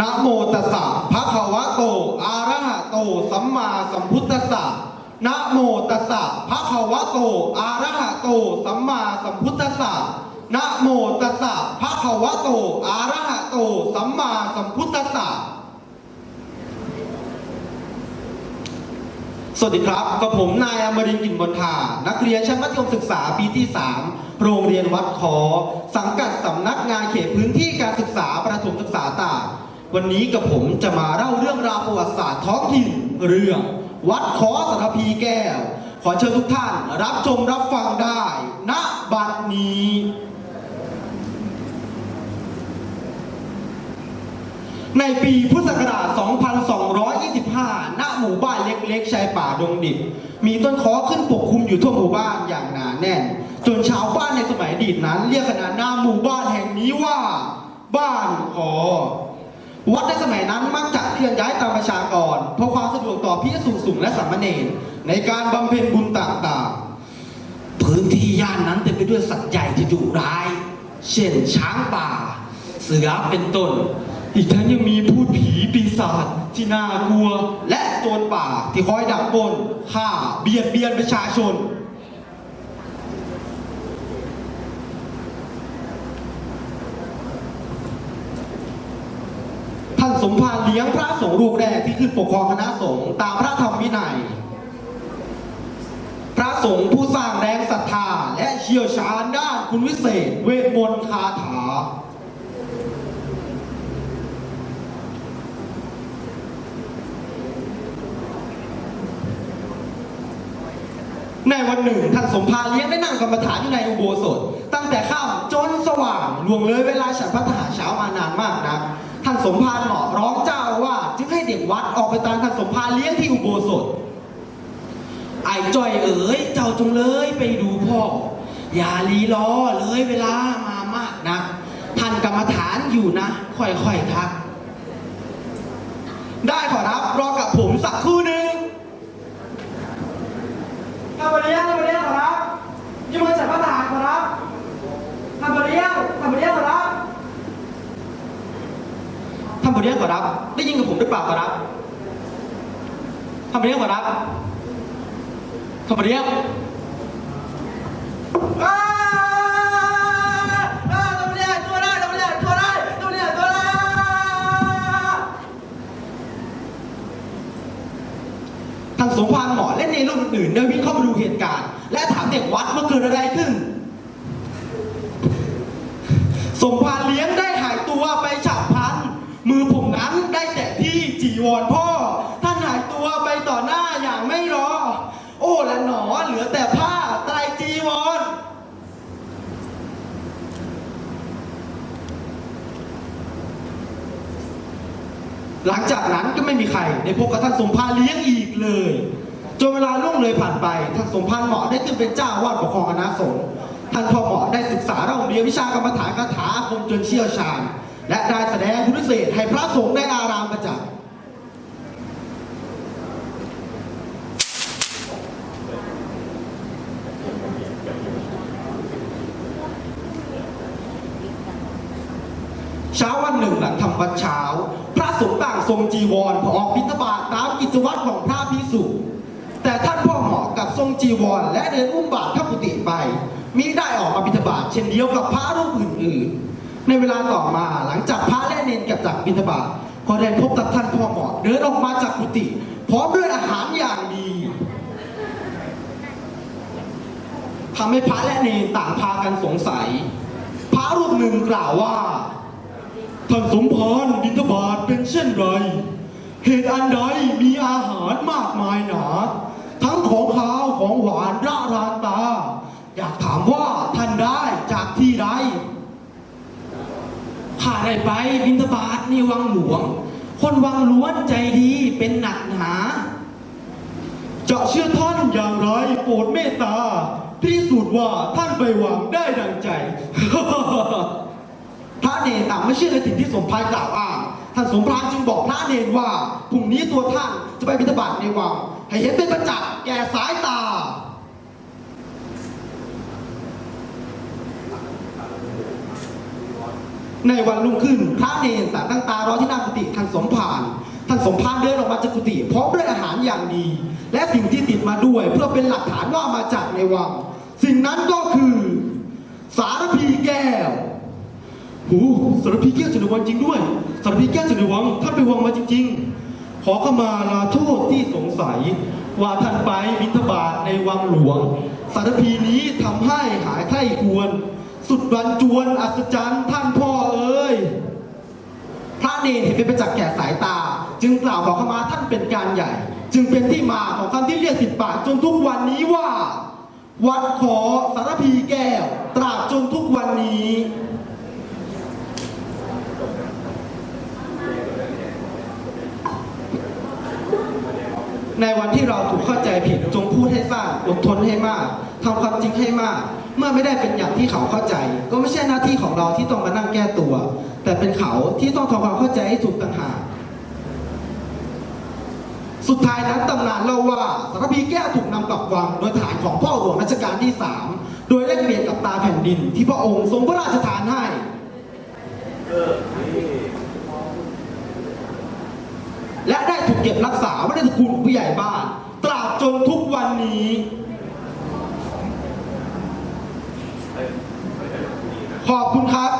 นะโมตัสสะภะคะวะโต อะระหะโต สัมมาสัมพุทธัสสะนะโมตัสสะภะคะวะโต อะระหะโต สัมมาสัมพุทธัสสะนะโมตัสสะภะคะวะโต อะระหะโต สัมมาสัมพุทธัสสะสวัสดีครับกับผมนายอมรินทร์กิ่นบนทานักเรียนชั้นมัธยมศึกษาปีที่ 3 โรงเรียนวัดคอสังกัดสำนักงานเขตพื้นที่การศึกษา วันนี้กับผมจะมาเล่าเรื่องราวประวัติศาสตร์ท้องถิ่นเรื่อง วัดคอสัทพีแก้ว ขอเชิญทุกท่านรับชมรับฟังได้ณบัดนี้ ในปีพุทธศักราช 2225 ณ หมู่บ้านเล็กๆ ชายป่าดงดิบ มีต้นคอขึ้นปกคลุมอยู่ทั่วหมู่บ้านอย่างหนาแน่น จนชาวบ้านในสมัยอดีตนั้น เรียกขนานนามหมู่บ้านแห่งนี้ว่า บ้านคอ วัดในสมัยนั้นมักจะเคลื่อนย้ายตามประชากรเพราะความสะดวกต่อพิสุสงและสามเณรในการบำเพ็ญบุญต่างๆ พื้นที่ย่านนั้นเต็มไปด้วยสัตว์ใหญ่ที่ดุร้าย เช่นช้างป่า เสือเป็นต้น อีกทั้งยังมีพูดผีปีศาจที่น่ากลัว และโจรป่าที่คอยดักปล้นฆ่าเบียดเบียนประชาชน ท่านสมภารเลี้ยงพระสงฆ์รูปแรกที่ขึ้นปกครองคณะสงฆ์ตามพระธรรมวินัย พระสงฆ์ผู้สร้างแรงศรัทธาและเชี่ยวชาญด้านคุณวิเศษ เวทมนต์คาถา ในวันหนึ่งท่านสมภารเลี้ยงได้นั่งกรรมฐานอยู่ในอุโบสถ ตั้งแต่ค่ำจนสว่างล่วงเลยเวลาฉันพัฒหารเช้ามานานมากนะท่าน สมภารเหมาะร้องเจ้าว่าจึงให้เด็กวัดออกไปตามท่านสมภารเลี้ยงที่อุโบสถ ไอ้จ้อยเอ๋ยเจ้าจงเลยไปดูพ่อ อย่าลีล้อเลยเวลามามากนะท่านกรรมฐานอยู่นะ ค่อยๆทัก ได้ขอรับรอกับผมสักครู่หนึ่งทำบริยังทำบริยังขอรับยี่มือฉันพระทหารขอรับทำบริยังทำบริยังขอรับ ท่านบริยขอรับ ได้ยินกับผมหรือเปล่าขอรับท่านบริยขอรับท่านบริยอ้าอ้าทำบริยังตัวได้ทำบริยังตัวได้ทำบริยังตัวได้ท่านสมภารหมอและในรุ่นอื่นๆได้วิ่งเข้ามาดูเหตุการณ์ และถามเด็กวัดว่าเกิดอะไรขึ้น สมภารเลี้ยงได้หายตัวไปฉับพลัน มือผมนั้นได้แต่ ที่จีวรพ่อ ท่านหายตัวไปต่อหน้าอย่างไม่รอ โอ้ละหนอเหลือแต่ผ้าไตรจีวร หลังจากนั้นก็ไม่มีใครได้พบกับท่านสมภารเลี้ยงอีกเลยจนเวลาล่วงเลยผ่านไปท่านสมภารเหมาะได้ขึ้นเป็นเจ้าวาดปกครองคณะสงฆ์ท่านพ่อเหมาะได้ศึกษาเรื่องเรียนวิชากรรมฐานคาถาคมจนเชี่ยวชาญ และได้แสดงคุณวิเศษให้พระสงฆ์ในอารามประจักษ์ เช้าวันหนึ่งหลังทำ วัดเช้า พระสงฆ์ต่างทรงจีวรพอออกบิณฑบาตตามกิจวัตรของพระพิสุแต่ท่านพ่อเหมาะกับทรงจีวร และเดินอุ้มบาตรข้ากุฏิไปมิได้ออกมาบิณฑบาตเช่นเดียวกับพระรูปอื่นๆ ในเวลาต่อมาหลังจากพระและเนนกลับจากบิณฑบาตก็ได้พบกับท่านพ่อเหมาะเดินออกมาจากกุฏิพร้อมด้วยอาหารอย่างดีทำให้พระและเนนต่างพากันสงสัย พระรูปหนึ่งกล่าวว่า ท่านสมภารบิณฑบาตเป็นเช่นไร เหตุอันใดมีอาหารมากมายหนา ทั้งของขาวของหวานร่ารานตา อยากถามว่าท่านได้จากที่ใดข้าได้ไปบิณฑบาตในวังหลวง คนวังล้วนใจดีเป็นหนักหนาจะเชื่อท่านอย่างไรโปรดเมตตาพิสูจน์ว่าท่านไปหวังได้ดังใจ เนรต่างไม่เชื่อในสิ่งที่สมภารกล่าวอ้างท่านสมภารจึงบอกพระเนรว่าพรุ่งนี้ตัวท่านจะไปบิณฑบาตในวังให้เห็นเป็นประจักษ์แก่สายตาในวันรุ่งขึ้นพระเนรต่างตั้งตารอที่หน้ากุฏิท่านสมภารท่านสมภารเดินออกมาจากกุฏิพร้อมด้วยอาหารอย่างดี และสิ่งที่ติดมาด้วย เพื่อเป็นหลักฐานว่ามาจากในวัง สิ่งนั้นก็คือ สารพีแก้ว หูสารพีแก้วจันทวังจริงด้วยสารพีแก้วจันทวังท่านไปวังมาจริง ๆ ขอขมาลาโทษที่สงสัย ว่าท่านไปบิณฑบาตในวังหลวง สารพีนี้ทำให้หายใคร่ควร สุดรันจวนอัศจรรย์ท่านพ่อเอ้ยพระเนรเห็นเป็นประจักษ์แก่สายตา จึงกล่าวขอขมาท่านเป็นการใหญ่ จึงเป็นที่มาของคำที่เรียกติดปากจนทุกวันนี้ว่า วัดขอสารพีแก้ว ตราบจนทุกวันนี้ ในวันที่เราถูกเข้าใจผิดจงพูดให้สั้นอดทนให้มากทำความจริงให้มาก เมื่อไม่ได้เป็นอย่างที่เขาเข้าใจ ก็ไม่ใช่หน้าที่ของเราที่ต้องมานั่งแก้ตัว แต่เป็นเขาที่ต้องทำความเข้าใจให้ถูกต่างหากสุดท้ายนั้นตำนานเล่าว่าสารพีแก้วถูกนำกลับวังโดยฐานของพ่อหลวงรัชกาลที่3โดยได้เปลี่ยนกับตาแผ่นดินที่พระองค์ทรงพระราชทานให้ เก็บรักษาไว้ในสกุลผู้ใหญ่บ้าน ตราบจนทุกวันนี้ ขอบคุณครับ